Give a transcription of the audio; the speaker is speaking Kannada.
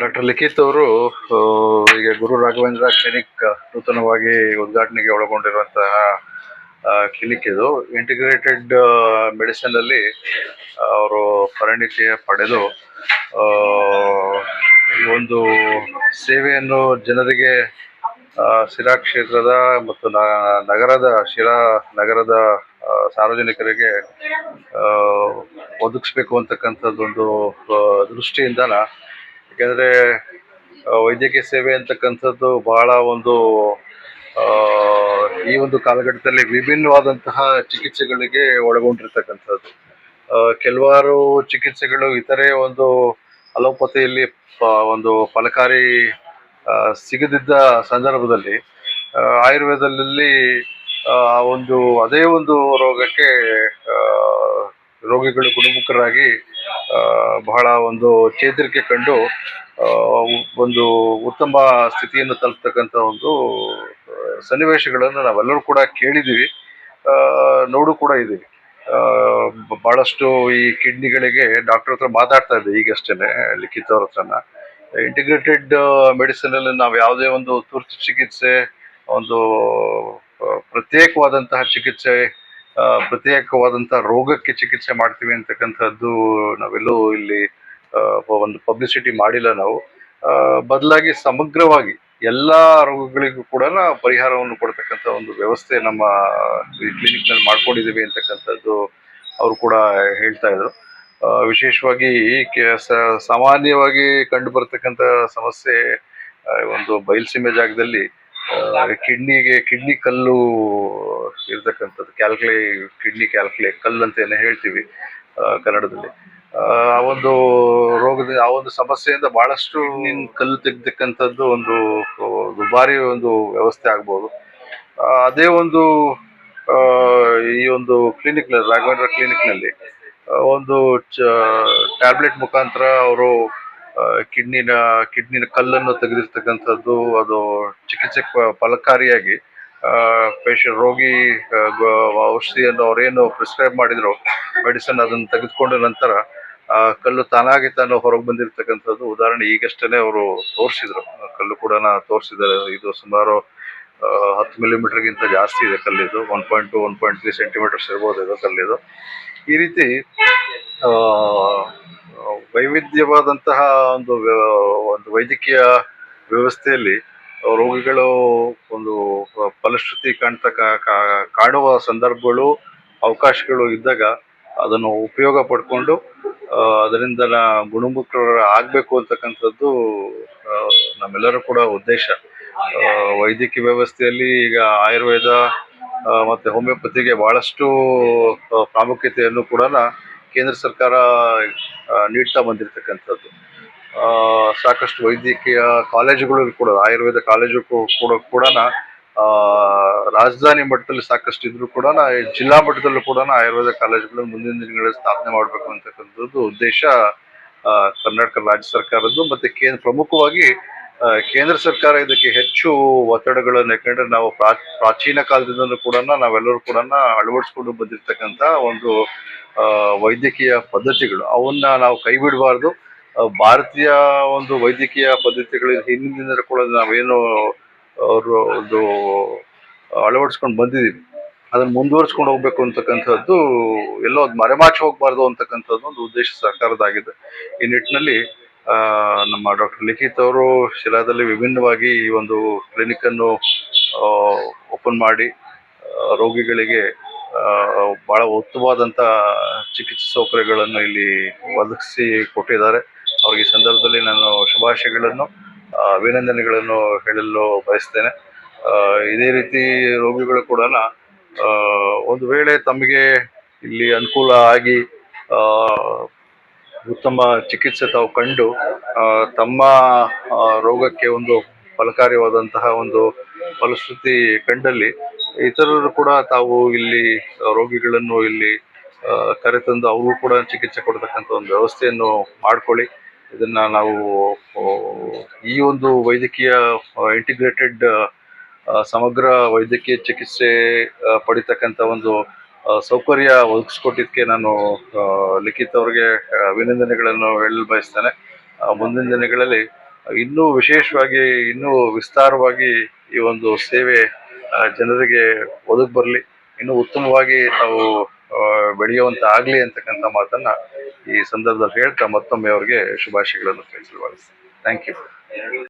ಡಾಕ್ಟರ್ ಲಿಖಿತ್ ಅವರು ಈಗ ಗುರು ರಾಘವೇಂದ್ರ ಕ್ಲಿನಿಕ್ ನೂತನವಾಗಿ ಉದ್ಘಾಟನೆಗೆ ಒಳಗೊಂಡಿರುವಂತಹ ಕ್ಲಿನಿಕ್ ಇದು. ಇಂಟಿಗ್ರೇಟೆಡ್ ಮೆಡಿಸಿನ್ ಅಲ್ಲಿ ಅವರು ಪರಿಣಿತಿ ಪಡೆದು ಒಂದು ಸೇವೆಯನ್ನು ಜನರಿಗೆ ಶಿರಾ ಕ್ಷೇತ್ರದ ಮತ್ತು ನಗರದ, ಶಿರಾ ನಗರದ ಸಾರ್ವಜನಿಕರಿಗೆ ಒದಗಿಸ್ಬೇಕು ಅಂತಕ್ಕಂಥದ್ದೊಂದು ದೃಷ್ಟಿಯಿಂದ ಯಾಕೆಂದರೆ ವೈದ್ಯಕೀಯ ಸೇವೆ ಅಂತಕ್ಕಂಥದ್ದು ಬಹಳ ಒಂದು ಈ ಒಂದು ಕಾಲಘಟ್ಟದಲ್ಲಿ ವಿಭಿನ್ನವಾದಂತಹ ಚಿಕಿತ್ಸೆಗಳಿಗೆ ಒಳಗೊಂಡಿರ್ತಕ್ಕಂಥದ್ದು. ಕೆಲವಾರು ಚಿಕಿತ್ಸೆಗಳು ಇತರೆ ಒಂದು ಅಲೋಪತಿಯಲ್ಲಿ ಒಂದು ಫಲಕಾರಿ ಸಿಗದಿದ್ದ ಸಂದರ್ಭದಲ್ಲಿ ಆಯುರ್ವೇದದಲ್ಲಿ, ಆ, ಒಂದು, ಅದೇ ಒಂದು ರೋಗಕ್ಕೆ ರೋಗಿಗಳು ಗುಣಮುಖರಾಗಿ ಬಹಳ ಒಂದು ಚೇತರಿಕೆ ಕಂಡು ಒಂದು ಉತ್ತಮ ಸ್ಥಿತಿಯನ್ನು ತಲುಪ್ತಕ್ಕಂಥ ಒಂದು ಸನ್ನಿವೇಶಗಳನ್ನು ನಾವೆಲ್ಲರೂ ಕೂಡ ಕೇಳಿದ್ದೀವಿ. ನೋಡು ಕೂಡ ಇದ್ದೀವಿ ಬಹಳಷ್ಟು ಈ ಕಿಡ್ನಿಗಳಿಗೆ ಡಾಕ್ಟರ್ ಹತ್ರ ಮಾತಾಡ್ತಾ ಇದ್ದೆ ಈಗಷ್ಟೇ ಲಿಖಿತವ್ರ ಹತ್ರನ. ಇಂಟಿಗ್ರೇಟೆಡ್ ಮೆಡಿಸಿನ್ ಅಲ್ಲಿ ನಾವು ಯಾವುದೇ ಒಂದು ತುರ್ತು ಚಿಕಿತ್ಸೆ, ಒಂದು ಪ್ರತ್ಯೇಕವಾದಂತಹ ಚಿಕಿತ್ಸೆ ಆ, ಪ್ರತ್ಯೇಕವಾದಂತಹ ರೋಗಕ್ಕೆ ಚಿಕಿತ್ಸೆ ಮಾಡ್ತೀವಿ ಅಂತಕ್ಕಂಥದ್ದು ನಾವೆಲ್ಲೂ ಇಲ್ಲಿ ಒಂದು ಪಬ್ಲಿಸಿಟಿ ಮಾಡಿಲ್ಲ ನಾವು. ಬದಲಾಗಿ ಸಮಗ್ರವಾಗಿ ಎಲ್ಲ ರೋಗಗಳಿಗೂ ಕೂಡ ಪರಿಹಾರವನ್ನು ಕೊಡ್ತಕ್ಕಂಥ ಒಂದು ವ್ಯವಸ್ಥೆ ನಮ್ಮ ಈ ಕ್ಲಿನಿಕ್ನಲ್ಲಿ ಮಾಡ್ಕೊಂಡಿದ್ದೀವಿ ಅಂತಕ್ಕಂಥದ್ದು ಅವರು ಕೂಡ ಹೇಳ್ತಾ ಇದ್ರು. ವಿಶೇಷವಾಗಿ ಸಾಮಾನ್ಯವಾಗಿ ಕಂಡು ಬರ್ತಕ್ಕಂಥ ಸಮಸ್ಯೆ ಒಂದು ಬಯಲುಸೀಮೆ ಜಾಗದಲ್ಲಿ ಕಿಡ್ನಿಗೆ ಕಿಡ್ನಿ ಕಲ್ಲು ಇರ್ತಕ್ಕಂಥದ್ದು ಕ್ಯಾಲ್ಕುಲೇ ಕಿಡ್ನಿ ಕ್ಯಾಲ್ಕುಲೇ ಕಲ್ಲು ಅಂತ ಏನೋ ಹೇಳ್ತೀವಿ ಕನ್ನಡದಲ್ಲಿ. ಆ ಒಂದು ರೋಗದ ಆ ಒಂದು ಸಮಸ್ಯೆಯಿಂದ ಬಹಳಷ್ಟು ಕಲ್ಲು ತೆಗ್ದಕ್ಕಂಥದ್ದು ಒಂದು ದುಬಾರಿ ಒಂದು ವ್ಯವಸ್ಥೆ ಆಗ್ಬೋದು. ಅದೇ ಒಂದು ಈ ಒಂದು ಕ್ಲಿನಿಕ್ ರಾಘವೇಂದ್ರ ಕ್ಲಿನಿಕ್ನಲ್ಲಿ ಆ, ಒಂದು ಟ್ಯಾಬ್ಲೆಟ್ ಮುಖಾಂತರ ಅವರು ಕಿಡ್ನಿನ ಕಿಡ್ನಿನ ಕಲ್ಲನ್ನು ತೆಗೆದಿರ್ತಕ್ಕಂಥದ್ದು ಅದು ಚಿಕಿತ್ಸೆ ಫಲಕಾರಿಯಾಗಿ ಪೇಷಂಟ್ ರೋಗಿ ಔಷಧಿಯನ್ನು ಅವರೇನು ಪ್ರಿಸ್ಕ್ರೈಬ್ ಮಾಡಿದ್ರು ಮೆಡಿಸನ್ ಅದನ್ನು ತೆಗೆದುಕೊಂಡ ನಂತರ ಕಲ್ಲು ತಾನಾಗಿ ತಾನು ಹೊರಗೆ ಬಂದಿರತಕ್ಕಂಥದ್ದು. ಉದಾಹರಣೆ ಈಗಷ್ಟೇ ಅವರು ತೋರಿಸಿದ್ರು. ಕಲ್ಲು ಕೂಡ ತೋರಿಸಿದ್ದಾರೆ. ಇದು ಸುಮಾರು ಹತ್ತು ಮಿಲಿಮೀಟರ್ಗಿಂತ ಜಾಸ್ತಿ ಇದೆ ಕಲ್ಲಿದು. One point two one point three centimetres ಇರ್ಬೋದು ಇದು ಕಲ್ಲಿದು. ಈ ರೀತಿ ವೈವಿಧ್ಯವಾದಂತಹ ಒಂದು ಒಂದು ವೈದ್ಯಕೀಯ ವ್ಯವಸ್ಥೆಯಲ್ಲಿ ರೋಗಿಗಳು ಒಂದು ಫಲಶ್ರುತಿ ಕಾಣ್ತಕ್ಕ ಕಾಣುವ ಸಂದರ್ಭಗಳು, ಅವಕಾಶಗಳು ಇದ್ದಾಗ ಅದನ್ನು ಉಪಯೋಗ ಪಡ್ಕೊಂಡು ಅದರಿಂದ ಗುಣಮುಖರ ಆಗಬೇಕು ಅಂತಕ್ಕಂಥದ್ದು ನಮ್ಮೆಲ್ಲರೂ ಕೂಡ ಉದ್ದೇಶ. ವೈದ್ಯಕೀಯ ವ್ಯವಸ್ಥೆಯಲ್ಲಿ ಈಗ ಆಯುರ್ವೇದ ಮತ್ತು ಹೋಮಿಯೋಪತಿಗೆ ಬಹಳಷ್ಟು ಪ್ರಾಮುಖ್ಯತೆಯನ್ನು ಕೂಡ ಕೇಂದ್ರ ಸರ್ಕಾರ ನೀಡ್ತಾ ಬಂದಿರತಕ್ಕಂಥದ್ದು. ಸಾಕಷ್ಟು ವೈದ್ಯಕೀಯ ಕಾಲೇಜುಗಳು ಕೂಡ, ಆಯುರ್ವೇದ ಕಾಲೇಜು ಕೂಡ ಕೂಡ ರಾಜಧಾನಿ ಮಟ್ಟದಲ್ಲಿ ಸಾಕಷ್ಟು ಇದ್ರು ಕೂಡ ಜಿಲ್ಲಾ ಮಟ್ಟದಲ್ಲೂ ಕೂಡ ಆಯುರ್ವೇದ ಕಾಲೇಜುಗಳು ಮುಂದಿನ ದಿನಗಳಲ್ಲಿ ಸ್ಥಾಪನೆ ಮಾಡಬೇಕು ಅಂತಕ್ಕಂಥದ್ದು ಉದ್ದೇಶ ಕರ್ನಾಟಕ ರಾಜ್ಯ ಸರ್ಕಾರದ್ದು. ಮತ್ತೆ ಕೇಂದ್ರ, ಪ್ರಮುಖವಾಗಿ ಕೇಂದ್ರ ಸರ್ಕಾರ ಇದಕ್ಕೆ ಹೆಚ್ಚು ಒತ್ತಡಗಳನ್ನು, ಯಾಕಂದ್ರೆ ನಾವು ಪ್ರಾ ಪ್ರಾಚೀನ ಕಾಲದಿಂದಲೂ ಕೂಡ ನಾವೆಲ್ಲರೂ ಕೂಡ ಅಳವಡಿಸ್ಕೊಂಡು ಬಂದಿರತಕ್ಕಂಥ ಒಂದು ವೈದ್ಯಕೀಯ ಪದ್ಧತಿಗಳು, ಅವನ್ನ ನಾವು ಕೈ ಬಿಡಬಾರ್ದು ಭಾರತೀಯ ಒಂದು ವೈದ್ಯಕೀಯ ಪದ್ಧತಿಗಳು ಹಿಂದಿನಿಂದ ಕೂಡ ನಾವೇನು ಅವರು ಒಂದು ಅಳವಡಿಸ್ಕೊಂಡು ಬಂದಿದ್ದೀವಿ. ಅದನ್ನ ಮುಂದುವರಿಸ್ಕೊಂಡು ಹೋಗ್ಬೇಕು ಅಂತಕ್ಕಂಥದ್ದು, ಎಲ್ಲೋ ಅದು ಮರೆಮಾಚಿ ಹೋಗ್ಬಾರ್ದು ಅಂತಕ್ಕಂಥದ್ದು ಒಂದು ಉದ್ದೇಶ ಸರ್ಕಾರದಾಗಿದೆ ಈ ನಿಟ್ಟಿನಲ್ಲಿ ನಮ್ಮ ಡಾಕ್ಟರ್ ಲಿಖಿತ್ ಅವರು ಶಿರಾದಲ್ಲಿ ವಿಭಿನ್ನವಾಗಿ ಈ ಒಂದು ಕ್ಲಿನಿಕ್ ಅನ್ನು ಓಪನ್ ಮಾಡಿ ರೋಗಿಗಳಿಗೆ ಬಹಳ ಉತ್ತಮವಾದಂಥ ಚಿಕಿತ್ಸೆ ಸೌಕರ್ಯಗಳನ್ನು ಇಲ್ಲಿ ಒದಗಿಸಿ ಕೊಟ್ಟಿದ್ದಾರೆ. ಅವ್ರಿಗೆ ಈ ಸಂದರ್ಭದಲ್ಲಿ ನಾನು ಶುಭಾಶಯಗಳನ್ನು ಅಭಿನಂದನೆಗಳನ್ನು ಹೇಳಲು ಬಯಸ್ತೇನೆ. ಇದೇ ರೀತಿ ರೋಗಿಗಳು ಕೂಡ ಒಂದು ವೇಳೆ ತಮಗೆ ಇಲ್ಲಿ ಅನುಕೂಲ ಆಗಿ ಉತ್ತಮ ಚಿಕಿತ್ಸೆ ತಾವು ಕಂಡು ತಮ್ಮ ರೋಗಕ್ಕೆ ಒಂದು ಫಲಕಾರಿಯಾದಂತಹ ಒಂದು ಫಲಶ್ರುತಿ ಕಂಡಲ್ಲಿ ಇತರರು ಕೂಡ ತಾವು ಇಲ್ಲಿ ರೋಗಿಗಳನ್ನು ಇಲ್ಲಿ ಕರೆತಂದು ಅವರು ಕೂಡ ಚಿಕಿತ್ಸೆ ಕೊಡ್ತಕ್ಕಂಥ ಒಂದು ವ್ಯವಸ್ಥೆಯನ್ನು ಮಾಡ್ಕೊಳ್ಳಿ. ಇದನ್ನ ನಾವು ಈ ಒಂದು ವೈದ್ಯಕೀಯ ಇಂಟಿಗ್ರೇಟೆಡ್ ಸಮಗ್ರ ವೈದ್ಯಕೀಯ ಚಿಕಿತ್ಸೆ ಪಡಿತಕ್ಕಂಥ ಒಂದು ಸೌಕರ್ಯ ಒದಗಿಸ್ಕೊಟ್ಟಿದ್ದಕ್ಕೆ ನಾನು ಲಿಖಿತ್ ಅವರಿಗೆ ಅಭಿನಂದನೆಗಳನ್ನು ಹೇಳಲು ಬಯಸ್ತೇನೆ. ಮುಂದಿನ ದಿನಗಳಲ್ಲಿ ಇನ್ನೂ ವಿಶೇಷವಾಗಿ, ಇನ್ನೂ ವಿಸ್ತಾರವಾಗಿ ಈ ಒಂದು ಸೇವೆ ಜನರಿಗೆ ಒದಗಿ ಬರಲಿ. ಇನ್ನು ಉತ್ತಮವಾಗಿ ತಾವು ಬೆಳೆಯುವಂತ ಆಗ್ಲಿ ಅಂತಕ್ಕಂಥ ಮಾತನ್ನ ಈ ಸಂದರ್ಭದಲ್ಲಿ ಹೇಳ್ತಾ ಮತ್ತೊಮ್ಮೆ ಅವರಿಗೆ ಶುಭಾಶಯಗಳನ್ನು ತಿಳಿಸಲು ಥ್ಯಾಂಕ್ ಯು